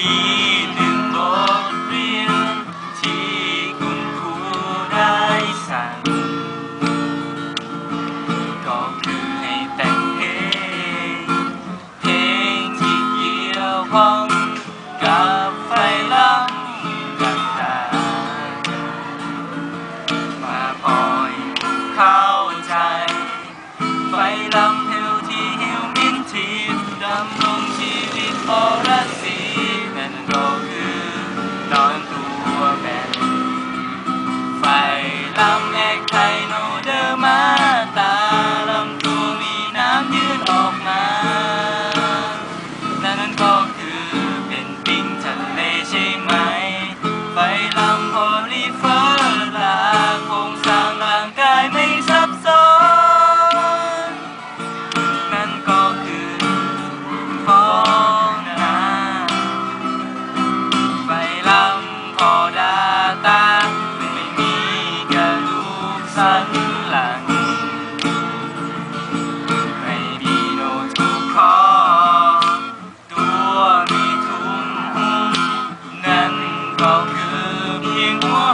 มีหนึ่งบทเรียนที่คุณครูได้สั่ง ก็คือให้แต่งเพลง เพลงที่เกี่ยวข้องกับไฟลังต่างมาปล่อยเข้าใจ ไฟลัง one.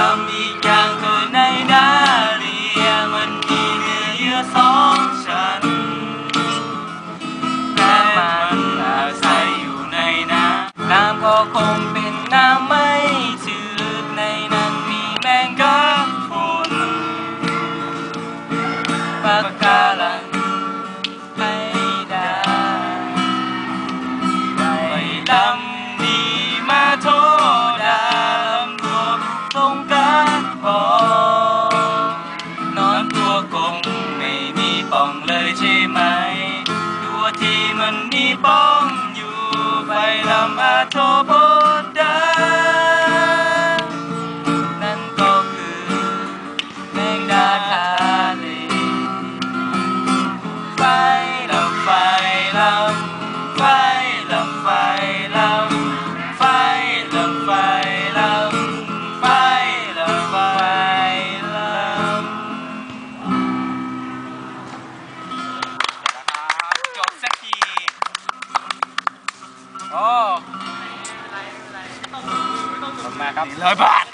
ก็มีกอย่างคนในดาเรียมันมีเนื้อเยื่อสองชั้นแต่มันอาศัยอยู่ในน้ำน้ำก็คง ป้องเลยใช่ไหมตัวที่มันมีป้องอยู่ไปลำอาโทโโอ้ขอบคุณมากครับร้อยบาท